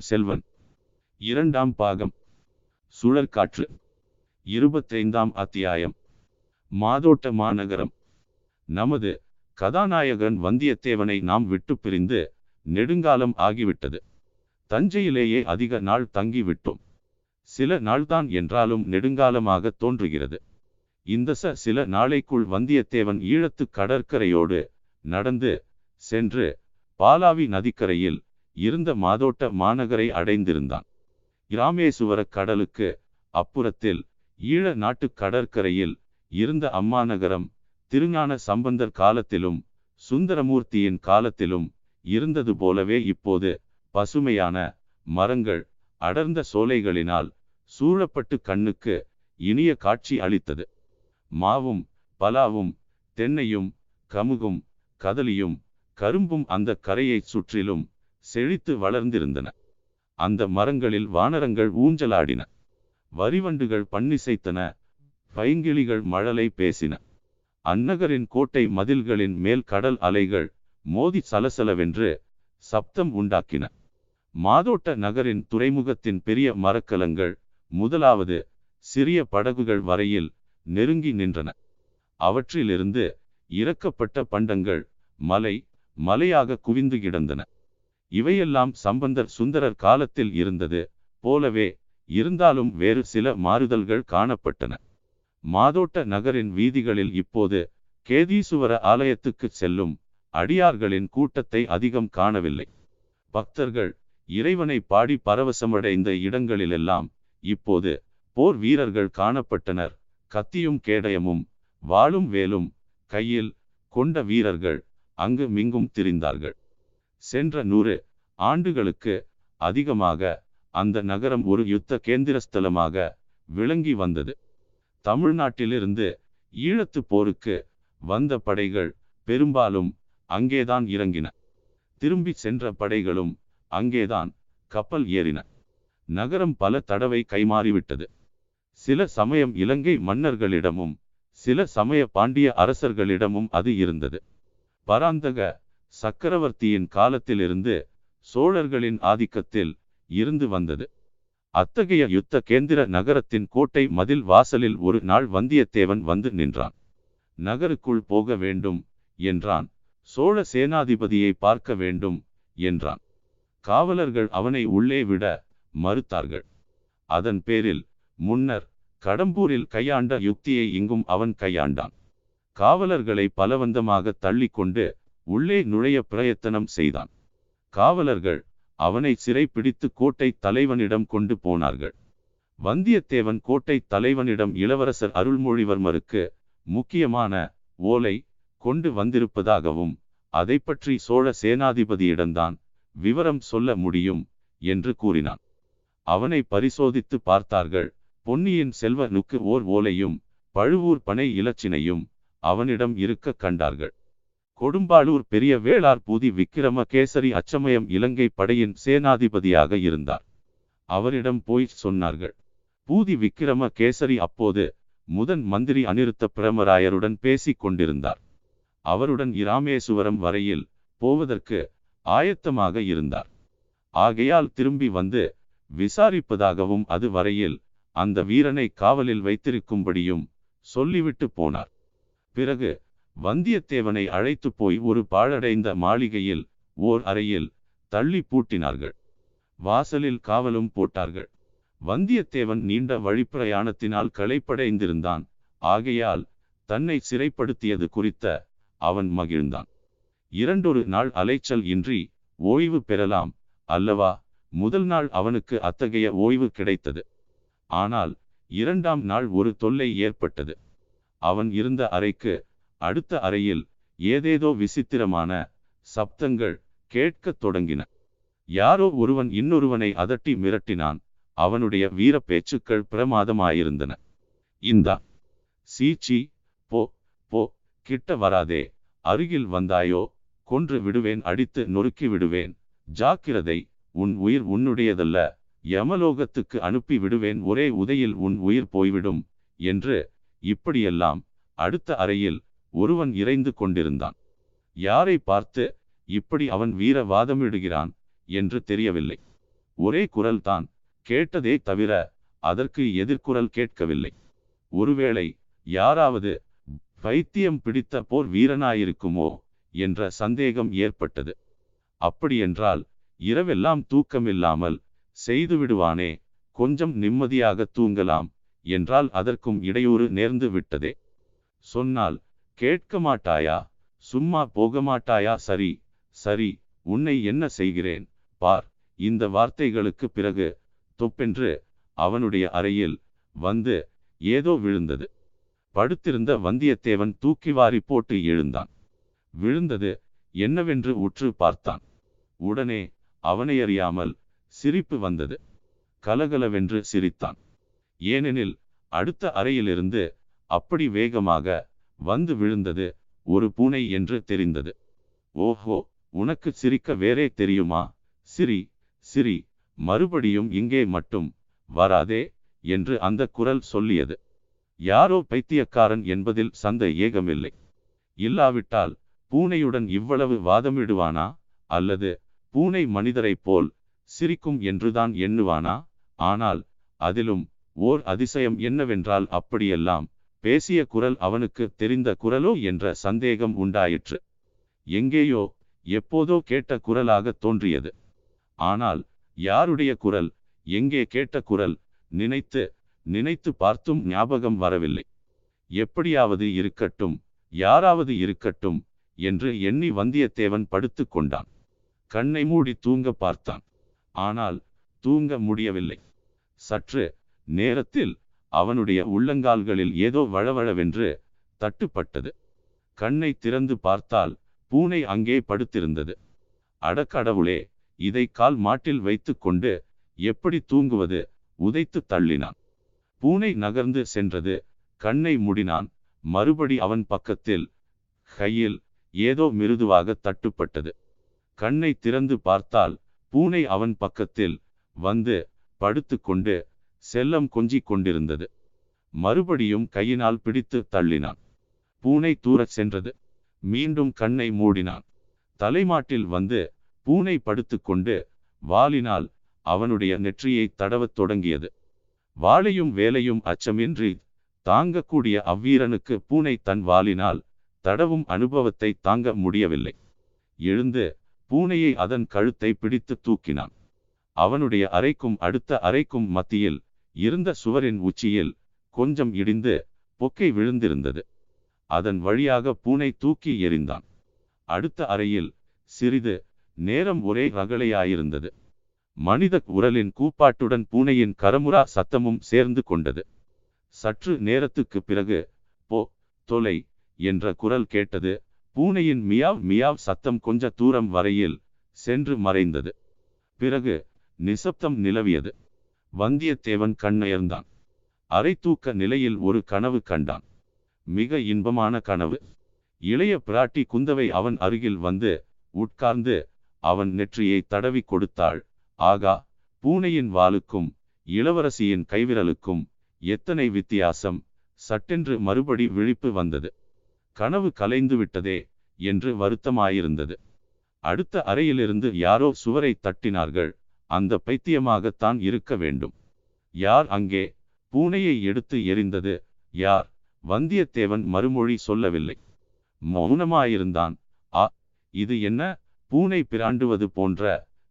பொன்னியின் செல்வன். இரண்டாம் பாகம். சுழற்காற்று. இருபத்தைந்தாம் அத்தியாயம். மாதோட்ட மாநகரம். நமது கதாநாயகன் வந்தியத்தேவனை நாம் விட்டு பிரிந்து நெடுங்காலம் ஆகிவிட்டது. தஞ்சையிலேயே அதிக நாள் தங்கிவிட்டோம். சில நாள்தான் என்றாலும் நெடுங்காலமாக தோன்றுகிறது. இந்த ச சில நாளைக்குள் வந்தியத்தேவன் ஈழத்து கடற்கரையோடு நடந்து சென்று பாலாவி நதிக்கரையில் இருந்த மாதோட்ட மாநகரை அடைந்திருந்தான். இராமேசுவர கடலுக்கு அப்புறத்தில் ஈழ நாட்டு கடற்கரையில் இருந்த அம்மாநகரம் திருஞான சம்பந்தர் காலத்திலும் சுந்தரமூர்த்தியின் காலத்திலும் இருந்தது போலவே இப்போது பசுமையான மரங்கள் அடர்ந்த சோலைகளினால் சூழப்பட்டு கண்ணுக்கு இனிய காட்சி அளித்தது. மாவும் பலாவும் தென்னையும் கமுகும் கதலியும் கரும்பும் அந்த கரையைச் சுற்றிலும் செழித்து வளர்ந்திருந்தன. அந்த மரங்களில் வானரங்கள் ஊஞ்சலாடின. வரிவண்டுகள் பண்ணிசைத்தன பைங்கிளிகள் மழலை பேசின. அந்நகரின் கோட்டை மதில்களின் மேல் கடல் அலைகள் மோதி சலசலவென்று சப்தம் உண்டாக்கின. மாதோட்ட நகரின் துறைமுகத்தின் பெரிய மரக்கலங்கள் முதலாவது சிறிய படகுகள் வரையில் நெருங்கி நின்றன. அவற்றிலிருந்து இறக்கப்பட்ட பண்டங்கள் மலை மலையாக குவிந்து கிடந்தன. இவையெல்லாம் சம்பந்தர் சுந்தரர் காலத்தில் இருந்தது போலவே இருந்தாலும் வேறு சில மாறுதல்கள் காணப்பட்டன. மாதோட்ட நகரின் வீதிகளில் இப்போது கேதீசுவர ஆலயத்துக்கு செல்லும் அடியார்களின் கூட்டத்தை அதிகம் காணவில்லை. பக்தர்கள் இறைவனை பாடி பரவசமடைந்த இடங்களிலெல்லாம் இப்போது போர் வீரர்கள் காணப்பட்டனர். கத்தியும் கேடயமும் வாளும் வேலும் கையில் கொண்ட வீரர்கள் அங்கு மிங்கும் திரிந்தார்கள். சென்ற நூறு ஆண்டுகளுக்கு அதிகமாக அந்த நகரம் ஒரு யுத்த கேந்திரஸ்தலமாக விளங்கி வந்தது. தமிழ்நாட்டிலிருந்து ஈழத்து போருக்கு வந்த படைகள் பெரும்பாலும் அங்கேதான் இறங்கின. திரும்பி சென்ற படைகளும் அங்கேதான் கப்பல் ஏறின. நகரம் பல தடவை கைமாறிவிட்டது. சில சமயம் இலங்கை மன்னர்களிடமும் சில சமய பாண்டிய அரசர்களிடமும் அது இருந்தது. பராந்தக சக்கரவர்த்தியின் காலத்திலிருந்து சோழர்களின் ஆதிக்கத்தில் இருந்து வந்தது. அத்தகைய யுத்த கேந்திர நகரத்தின் கோட்டை மதில் வாசலில் ஒரு நாள் வந்தியத்தேவன் வந்து நின்றான். நகருக்குள் போக வேண்டும் என்றான். சோழ சேனாதிபதியை பார்க்க வேண்டும் என்றான். காவலர்கள் அவனை உள்ளே விட மறுத்தார்கள். அதன் பேரில் முன்னர் கடம்பூரில் கையாண்ட யுக்தியை இங்கும் அவன் கையாண்டான். காவலர்களை பலவந்தமாக தள்ளிக்கொண்டு உள்ளே நுழைய பிரயத்தனம் செய்தான். காவலர்கள் அவனை சிறைப்பிடித்து கோட்டை தலைவனிடம் கொண்டு போனார்கள். வந்தியத்தேவன் கோட்டை தலைவனிடம் இளவரசர் அருள்மொழிவர்மருக்கு முக்கியமான ஓலை கொண்டு வந்திருப்பதாகவும் அதை பற்றி சோழ சேனாதிபதியிடம்தான் விவரம் சொல்ல முடியும் என்று கூறினான். அவனை பரிசோதித்து பார்த்தார்கள். பொன்னியின் செல்வனுக்கு ஓர் ஓலையும் பழுவூர் பனை இலச்சினையும் அவனிடம் இருக்க கண்டார்கள். கொடும்பாளூர் பெரிய வேளார் பூதி விக்கிரம கேசரி அச்சமயம் இலங்கை படையின் சேனாதிபதியாக இருந்தார். அவரிடம் போய் சொன்னார்கள். பூதி விக்கிரம கேசரி அப்போது முதன் மந்திரி அனிருத்த பிரமராயருடன் பேசிக் கொண்டிருந்தார். அவருடன் இராமேசுவரம் வரையில் போவதற்கு ஆயத்தமாக இருந்தார். ஆகையால் திரும்பி வந்து விசாரிப்பதாகவும் அது வரையில் அந்த வீரனை காவலில் வைத்திருக்கும்படியும் சொல்லிவிட்டு போனார். பிறகு வந்தியத்தேவனை அழைத்து போய் ஒரு பாழடைந்த மாளிகையில் ஓர் அறையில் தள்ளி பூட்டினார்கள். வாசலில் காவலும் போட்டார்கள். வந்தியத்தேவன் நீண்ட வழிப்பிரயாணத்தினால் களைப்படைந்திருந்தான். ஆகையால் தன்னை சிறைப்படுத்தியது குறித்த அவன் மகிழ்ந்தான். இரண்டொரு நாள் அலைச்சல் இன்றி ஓய்வு பெறலாம் அல்லவா? முதல் நாள் அவனுக்கு அத்தகைய ஓய்வு கிடைத்தது. ஆனால் இரண்டாம் நாள் ஒரு தொல்லை ஏற்பட்டது. அவன் இருந்த அறைக்கு அடுத்த அறையில் ஏதேதோ விசித்திரமான சப்தங்கள் கேட்கத் தொடங்கின. யாரோ ஒருவன் இன்னொருவனை அதட்டி மிரட்டினான். அவனுடைய வீர பேச்சுக்கள் பிரமாதமாயிருந்தன. இந்தா சீச்சி போ போ கிட்ட வராதே அருகில் வந்தாயோ கொன்று விடுவேன் அடித்து நொறுக்கி விடுவேன். ஜாக்கிரதை உன் உயிர் உன்னுடையதல்ல யமலோகத்துக்கு அனுப்பி விடுவேன் ஒரே உதையில் உன் உயிர் போய்விடும் என்று இப்படியெல்லாம் அடுத்த அறையில் ஒருவன் இறைந்து கொண்டிருந்தான். யாரை பார்த்து இப்படி அவன் வீர வாதமிடுகிறான் என்று தெரியவில்லை. ஒரே குரல்தான் கேட்டதே தவிர அதற்கு எதிர்குரல் கேட்கவில்லை. ஒருவேளை யாராவது பைத்தியம் பிடித்த போர் வீரனாயிருக்குமோ என்ற சந்தேகம் ஏற்பட்டது. அப்படியென்றால் இரவெல்லாம் தூக்கமில்லாமல் செய்துவிடுவானே கொஞ்சம் நிம்மதியாக தூங்கலாம் என்றால் அதற்கும் இடையூறு நேர்ந்து விட்டதே. சொன்னால் கேட்க மாட்டாயா சும்மா போக மாட்டாயா சரி சரி உன்னை என்ன செய்கிறேன்? பார் இந்த வார்த்தைகளுக்கு பிறகு தொப்பென்று அவனுடைய அறையில் வந்து ஏதோ விழுந்தது. படுத்திருந்த வந்தியத்தேவன் தூக்கி வாரி போட்டு எழுந்தான். விழுந்தது என்னவென்று உற்று பார்த்தான். உடனே அவனை அறியாமல் சிரிப்பு வந்தது. கலகலவென்று சிரித்தான். ஏனெனில் அடுத்த அறையிலிருந்து அப்படி வேகமாக வந்து விழுந்தது ஒரு பூனை என்று தெரிந்தது. ஓஹோ உனக்கு சிரிக்க வேறே தெரியுமா? சிரி சிரி மறுபடியும் இங்கே மட்டும் வராதே என்று அந்த குரல் சொல்லியது. யாரோ பைத்தியக்காரன் என்பதில் சந்த ஏகமில்லை. இல்லாவிட்டால் பூனையுடன் இவ்வளவு வாதமிடுவானா? அல்லது பூனை மனிதரைப் போல் சிரிக்கும் என்றுதான் எண்ணுவானா? ஆனால் அதிலும் ஓர் அதிசயம் என்னவென்றால் அப்படியெல்லாம் பேசிய குரல் அவனுக்கு தெரிந்த குரலோ என்ற சந்தேகம் உண்டாயிற்று. எங்கேயோ எப்போதோ கேட்ட குரலாக தோன்றியது. ஆனால் யாருடைய குரல் எங்கே கேட்ட குரல் நினைத்து நினைத்து பார்த்தும் ஞாபகம் வரவில்லை. எப்படியாவது இருக்கட்டும் யாராவது இருக்கட்டும் என்று எண்ணி வந்தியத்தேவன் படுத்து கொண்டான். கண்ணை மூடி தூங்க பார்த்தான். ஆனால் தூங்க முடியவில்லை. சற்று நேரத்தில் அவனுடைய உள்ளங்கால்களில் ஏதோ வழவழவென்று தட்டுப்பட்டது. கண்ணை திறந்து பார்த்தால் பூனை அங்கே படுத்திருந்தது. அடக்கடவுளே இதை கால் மாட்டில் வைத்து கொண்டு எப்படி தூங்குவது? உதைத்து தள்ளினான். பூனை நகர்ந்து சென்றது. கண்ணை முடினான். மறுபடி அவன் பக்கத்தில் கையில் ஏதோ மிருதுவாக தட்டுப்பட்டது. கண்ணை திறந்து பார்த்தால் பூனை அவன் பக்கத்தில் வந்து படுத்து கொண்டு செல்லம் கொஞ்சிக் கொண்டிருந்தது. மறுபடியும் கையினால் பிடித்து தள்ளினான். பூனை தூரச் சென்றது. மீண்டும் கண்ணை மூடினான். தலைமாட்டில் வந்து பூனை படுத்துக்கொண்டு வாலினால் அவனுடைய நெற்றியை தடவத் தொடங்கியது. வாளையும் வேலையும் அச்சமின்றி தாங்கக்கூடிய அவ்வீரனுக்கு பூனை தன் வாலினால் தடவும் அனுபவத்தை தாங்க முடியவில்லை. எழுந்து பூனையை அதன் கழுத்தை பிடித்து தூக்கினான். அவனுடைய அறைக்கும் அடுத்த அறைக்கும் மத்தியில் இருந்த சுவரின் உச்சியில் கொஞ்சம் இடிந்து பொக்கை விழுந்திருந்தது. அதன் வழியாக பூனை தூக்கி எறிந்தான். அடுத்த அறையில் சிறிது நேரம் ஒரே ரகளையாயிருந்தது. மனித உரலின் கூப்பாட்டுடன் பூனையின் கரமுரா சத்தமும் சேர்ந்து கொண்டது. சற்று நேரத்துக்கு பிறகு போ தொலை என்ற குரல் கேட்டது. பூனையின் மியாவ் மியாவ் சத்தம் கொஞ்ச தூரம் வரையில் சென்று மறைந்தது. பிறகு நிசப்தம் நிலவியது. வந்தியத்தேவன் கண்ணயர்ந்தான். அரை தூக்க நிலையில் ஒரு கனவு கண்டான். மிக இன்பமான கனவு. இளைய பிராட்டி குந்தவை அவன் அருகில் வந்து உட்கார்ந்து அவன் நெற்றியை தடவி கொடுத்தாள். ஆகா பூனையின் வாலுக்கும் இளவரசியின் கைவிரலுக்கும் எத்தனை வித்தியாசம். சட்டென்று மறுபடி விழிப்பு வந்தது. கனவு கலைந்து விட்டதே என்று வருத்தமாயிருந்தது. அடுத்த அறையிலிருந்து யாரோ சுவரை தட்டினார்கள். அந்த பைத்தியமாகத்தான் இருக்க வேண்டும். யார் அங்கே பூனையை எடுத்து எறிந்தது? யார்? வந்தியத்தேவன் மறுமொழி சொல்லவில்லை. மௌனமாயிருந்தான். ஆ இது என்ன? பூனை பிராண்டுவது போன்ற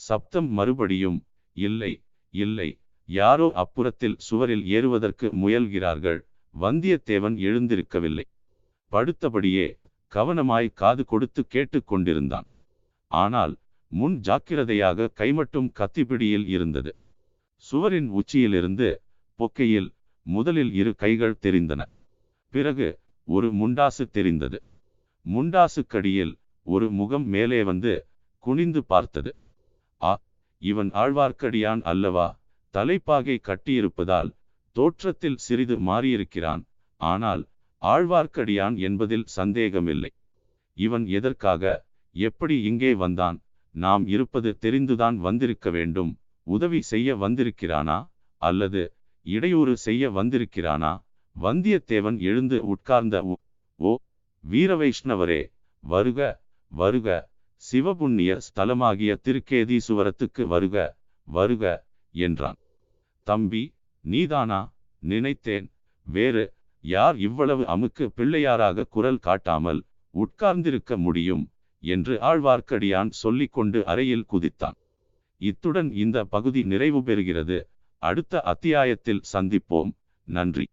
சப்தம் மறுபடியும் இல்லை இல்லை யாரோ அப்புறத்தில் சுவரில் ஏறுவதற்கு முயல்கிறார்கள். வந்தியத்தேவன் எழுந்திருக்கவில்லை. படுத்தபடியே கவனமாய் காது கொடுத்து கேட்டுக்கொண்டிருந்தான். ஆனால் முன் ஜாக்கிரதையாக கைமட்டும் கத்திப்பிடியில் இருந்தது. சுவரின் உச்சியிலிருந்து பொக்கையில் முதலில் இரு கைகள் தெரிந்தன. பிறகு ஒரு முண்டாசு தெரிந்தது. முண்டாசுக்கடியில் ஒரு முகம் மேலே வந்து குனிந்து பார்த்தது. ஆ இவன் ஆழ்வார்க்கடியான் அல்லவா? தலைப்பாகை கட்டியிருப்பதால் தோற்றத்தில் சிறிது மாறியிருக்கிறான். ஆனால் ஆழ்வார்க்கடியான் என்பதில் சந்தேகமில்லை. இவன் எதற்காக எப்படி இங்கே வந்தான்? நாம் இருப்பது தெரிந்துதான் வந்திருக்க வேண்டும். உதவி செய்ய வந்திருக்கிறானா? அல்லது இடையூறு செய்ய வந்திருக்கிறானா? வந்தியத்தேவன் எழுந்து உட்கார்ந்த ஓ வீரவைஷ்ணவரே வருக வருக. சிவபுண்ணிய ஸ்தலமாகிய திருக்கேதீசுவரத்துக்கு வருக வருக என்றான். தம்பி நீதானா? நினைத்தேன். வேறு யார் இவ்வளவு அமுக்கு பிள்ளையாராக குரல் காட்டாமல் உட்கார்ந்திருக்க முடியும்? என்று ஆழ்வார்க்கடியான் சொல்லிக்கொண்டு அறையில் குதித்தான். இத்துடன் இந்த பகுதி நிறைவு பெறுகிறது. அடுத்த அத்தியாயத்தில் சந்திப்போம். நன்றி.